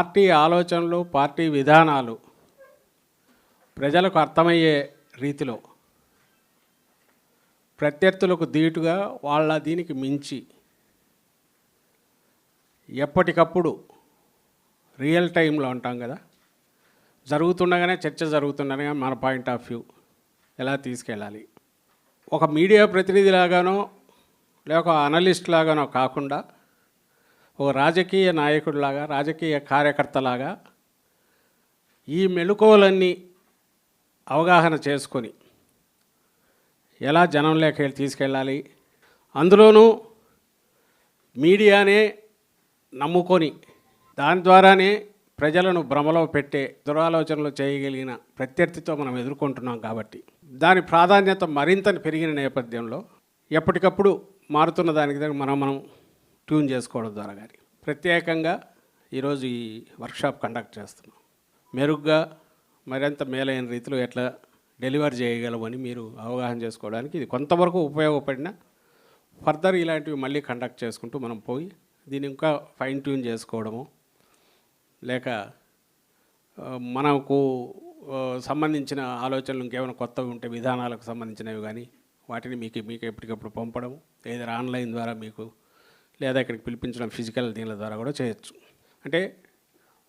Party ఆలోచనలు party విధానాలు ప్రజలకు అర్థమయ్యే రీతిలో ప్రత్యర్థులకు ధీటుగా వాళ్ళ దీనికి మించి ఎప్పటికప్పుడు రియల్ టైంలో ఉంటాం కదా జరుగుతుండగానే చర్చ జరుగుతుండగానే మన పాయింట్ ఆఫ్ వ్యూ ఎలా తీసుకెళ్ళాలి. ఒక మీడియా ప్రతినిధి లాగానో లేక అనలిస్ట్ లాగానో కాకుండా ఒక రాజకీయ నాయకుడిలాగా రాజకీయ కార్యకర్తలాగా ఈ మెళుకువలన్నీ అవగాహన చేసుకొని ఎలా జనంలోకి తీసుకెళ్ళాలి? అందులోనూ మీడియానే నమ్ముకొని దాని ద్వారానే ప్రజలను భ్రమలో పెట్టే దురాలోచనలు చేయగలిగిన ప్రత్యర్థితో మనం ఎదుర్కొంటున్నాం కాబట్టి. దాని ప్రాధాన్యత మరింత పెరిగిన నేపథ్యంలో ఎప్పటికప్పుడు మారుతున్న దానికి మనం మనం ట్యూన్ చేసుకోవడం ద్వారా కానీ. ప్రత్యేకంగా ఈరోజు ఈ వర్క్షాప్ కండక్ట్ చేస్తున్నాం. మెరుగ్గా మరింత మేలైన రీతిలో ఎట్లా డెలివర్ చేయగలమని మీరు అవగాహన చేసుకోవడానికి ఇది కొంతవరకు ఉపయోగపడిన ఫర్దర్ ఇలాంటివి మళ్ళీ కండక్ట్ చేసుకుంటూ మనం పోయి దీన్ని ఇంకా ఫైన్ ట్యూన్ చేసుకోవడము లేక మనకు సంబంధించిన ఆలోచనలు ఇంకేమైనా కొత్తవి ఉంటే విధానాలకు సంబంధించినవి కానీ వాటిని మీకు మీకు ఎప్పటికప్పుడు పంపడం ఏదైనా ఆన్లైన్ ద్వారా మీకు లేదా ఇక్కడికి పిలిపించడం ఫిజికల్ దీనిల ద్వారా కూడా చేయొచ్చు. అంటే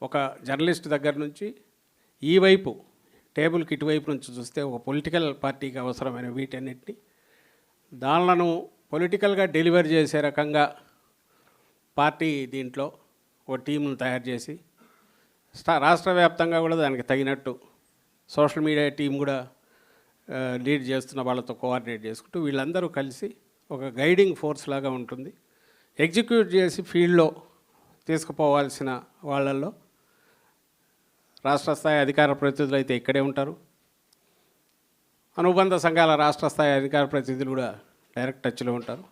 ఒక జర్నలిస్ట్ దగ్గర నుంచి ఈ వైపు టేబుల్కి ఇటువైపు నుంచి చూస్తే ఒక పొలిటికల్ పార్టీకి అవసరమైన వీటన్నిటిని దానిలను పొలిటికల్గా డెలివర్ చేసే రకంగా పార్టీ దీంట్లో ఒక టీంను తయారు చేసి స్టా రాష్ట్ర వ్యాప్తంగా కూడా దానికి తగినట్టు సోషల్ మీడియా టీం కూడా లీడ్ చేస్తున్న వాళ్ళతో కోఆర్డినేట్ చేసుకుంటూ వీళ్ళందరూ కలిసి ఒక గైడింగ్ ఫోర్స్ లాగా ఉంటుంది. ఎగ్జిక్యూట్ చేసి ఫీల్డ్లో తీసుకుపోవాల్సిన వాళ్ళల్లో రాష్ట్ర స్థాయి అధికార ప్రతినిధులు అయితే ఇక్కడే ఉంటారు. అనుబంధ సంఘాల రాష్ట్ర స్థాయి అధికార ప్రతినిధులు కూడా డైరెక్ట్ టచ్లో ఉంటారు.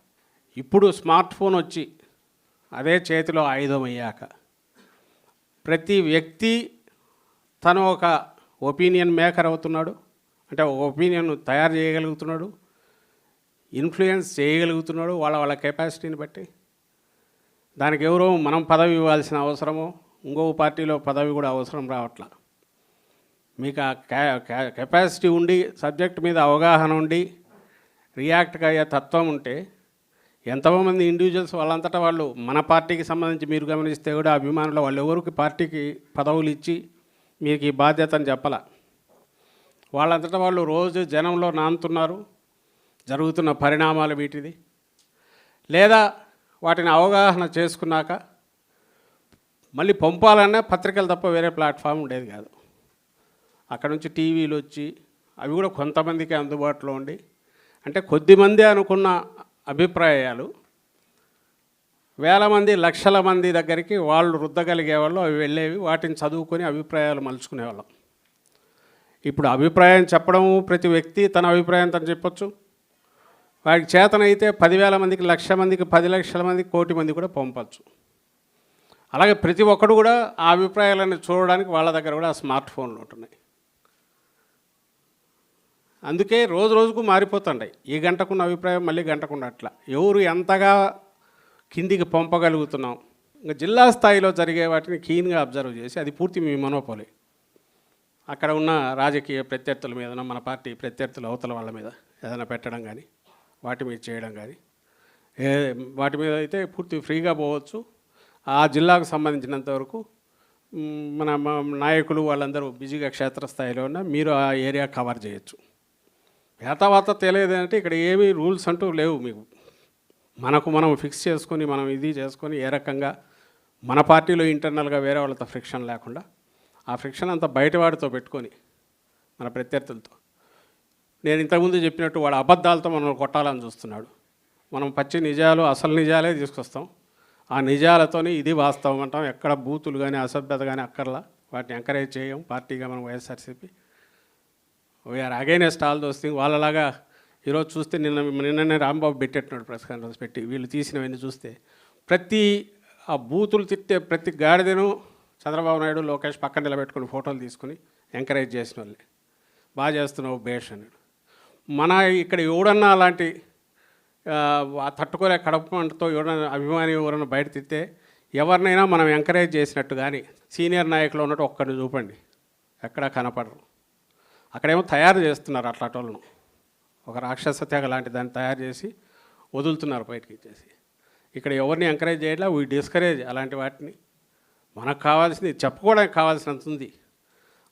ఇప్పుడు స్మార్ట్ ఫోన్ వచ్చి అదే చేతిలో ఆయుధం అయ్యాక ప్రతి వ్యక్తి తను ఒక ఒపీనియన్ మేకర్ అవుతున్నాడు. అంటే ఒక ఒపీనియన్ తయారు చేయగలుగుతున్నాడు. ఇన్ఫ్లుయెన్స్ చేయగలుగుతున్నాడు వాళ్ళ వాళ్ళ కెపాసిటీని బట్టి. దానికి ఎవరో మనం పదవి ఇవ్వాల్సిన అవసరమో ఇంకో పార్టీలో పదవి కూడా అవసరం రావట్లా. మీకు ఆ కెపాసిటీ ఉండి సబ్జెక్ట్ మీద అవగాహన ఉండి రియాక్ట్గా అయ్యే తత్వం ఉంటే ఎంతోమంది ఇండివిజువల్స్ వాళ్ళంతటా వాళ్ళు మన పార్టీకి సంబంధించి మీరు గమనిస్తే కూడా అభిమానులు వాళ్ళు ఎవరికి పార్టీకి పదవులు ఇచ్చి మీకు ఈ బాధ్యతను చెప్పాల. వాళ్ళంతటా వాళ్ళు రోజు జనంలో నానుతున్నారు జరుగుతున్న పరిణామాలు వీటిది. లేదా వాటిని అవగాహన చేసుకున్నాక మళ్ళీ పంపాలన్నా పత్రికలు తప్ప వేరే ప్లాట్ఫామ్ ఉండేది కాదు. అక్కడ నుంచి టీవీలు వచ్చి అవి కూడా కొంతమందికి అందుబాటులో ఉండి అంటే కొద్దిమంది అనుకున్న అభిప్రాయాలు వేల మంది లక్షల మంది దగ్గరికి వాళ్ళు రుద్దగలిగేవాళ్ళు అవి వెళ్ళేవి వాటిని చదువుకొని అభిప్రాయాలు మలుచుకునేవాళ్ళం. ఇప్పుడు అభిప్రాయం చెప్పడం ప్రతి వ్యక్తి తన అభిప్రాయం తను చెప్పొచ్చు. వాడికి చేతనైతే పదివేల మందికి లక్ష మందికి పది లక్షల మందికి కోటి మంది కూడా పంపచ్చు. అలాగే ప్రతి ఒక్కడు కూడా ఆ అభిప్రాయాలను చూడడానికి వాళ్ళ దగ్గర కూడా ఆ స్మార్ట్ ఫోన్లు ఉంటున్నాయి. అందుకే రోజు రోజుకు మారిపోతుంటాయి. ఈ గంటకున్న అభిప్రాయం మళ్ళీ గంటకున్న అట్లా. ఎవరు ఎంతగా కిందికి పంపగలుగుతున్నాం? ఇంకా జిల్లా స్థాయిలో జరిగే వాటిని కీన్గా అబ్జర్వ్ చేసి అది పూర్తి మీ మనోపోలే. అక్కడ ఉన్న రాజకీయ ప్రత్యర్థుల మీద మన పార్టీ ప్రత్యర్థుల అవతల వాళ్ళ మీద ఏదైనా పెట్టడం కానీ వాటి మీద చేయడం కానీ ఏ వాటి మీద అయితే పూర్తి ఫ్రీగా పోవచ్చు. ఆ జిల్లాకు సంబంధించినంత వరకు మన నాయకులు వాళ్ళందరూ బిజీగా క్షేత్రస్థాయిలో ఉన్న మీరు ఆ ఏరియా కవర్ చేయొచ్చు. వేతవాత తెలియదు అంటే ఇక్కడ ఏమీ రూల్స్ అంటూ లేవు మీకు. మనకు మనం ఫిక్స్ చేసుకొని మనం ఇది చేసుకొని ఏ రకంగా మన పార్టీలో ఇంటర్నల్గా వేరే వాళ్ళతో ఫ్రిక్షన్ లేకుండా ఆ ఫ్రిక్షన్ అంతా బయట వాడితో పెట్టుకొని మన ప్రత్యర్థులతో. నేను ఇంతకుముందు చెప్పినట్టు వాడు అబద్ధాలతో మనం కొట్టాలని చూస్తున్నాడు. మనం పచ్చి నిజాలు అసలు నిజాలే తీసుకొస్తాం. ఆ నిజాలతోని ఇది వాస్తవం అంటాం. ఎక్కడ బూతులు కానీ అసభ్యత కానీ అక్కర్లా. వాటిని ఎంకరేజ్ చేయం. పార్టీగా మనం YSRCP. We are against all those thing వాళ్ళలాగా ఈరోజు చూస్తే నిన్న నిన్ననే రాంబాబు పెట్టేట్టున్నాడు ప్రెస్ కాన్ఫరెన్స్ పెట్టి. వీళ్ళు తీసినవన్నీ చూస్తే. ప్రతి ఆ బూతులు తిట్టే ప్రతి గాడిదను చంద్రబాబు నాయుడు లోకేష్ పక్కన నిలబెట్టుకుని ఫోటోలు తీసుకుని ఎంకరేజ్ చేసిన వాళ్ళే. బాగా చేస్తున్నావు బేష్ అన్నాడు. మన ఇక్కడ ఎవడన్నా అలాంటి తట్టుకోలే కడప ఎవడన్నా అభిమాని ఎవరన్నా బయట తిట్టే ఎవరినైనా మనం ఎంకరేజ్ చేసినట్టు కానీ సీనియర్ నాయకులు ఉన్నట్టు ఒక్కరిని చూపండి. ఎక్కడా కనపడరు. అక్కడేమో తయారు చేస్తున్నారు అట్లాంటి వాళ్ళను ఒక రాక్షస తెగ లాంటి దాన్ని తయారు చేసి వదులుతున్నారు బయటికి ఇచ్చేసి. ఇక్కడ ఎవరిని ఎంకరేజ్ చేయట్లా వీ డిస్కరేజ్ అలాంటి వాటిని. మనకు కావాల్సింది చెప్పుకోవడానికి కావాల్సినంత ఉంది.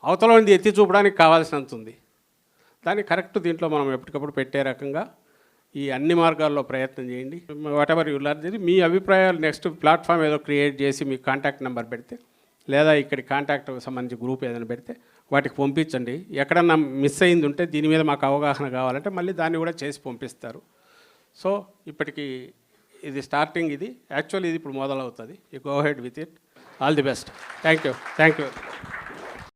అవతల ఉంది ఎత్తి చూపడానికి కావాల్సినంత ఉంది. దాన్ని కరెక్ట్ దీంట్లో మనం ఎప్పటికప్పుడు పెట్టే రకంగా ఈ అన్ని మార్గాల్లో ప్రయత్నం చేయండి. వాట్ ఎవర్ యూ లర్న్ మీ అభిప్రాయాలు నెక్స్ట్ ప్లాట్ఫామ్ ఏదో క్రియేట్ చేసి మీ కాంటాక్ట్ నెంబర్ పెడితే లేదా ఇక్కడి కాంటాక్ట్ సంబంధించి గ్రూప్ ఏదైనా పెడితే వాటికి పంపించండి. ఎక్కడన్నా మిస్ అయింది ఉంటే దీని మీద మాకు అవగాహన కావాలంటే మళ్ళీ దాన్ని కూడా చేసి పంపిస్తారు. సో ఇప్పటికి ఇది స్టార్టింగ్ ఇది. యాక్చువల్లీ ఇది ఇప్పుడు మొదలవుతుంది. You go ahead with it all the best thank you thank you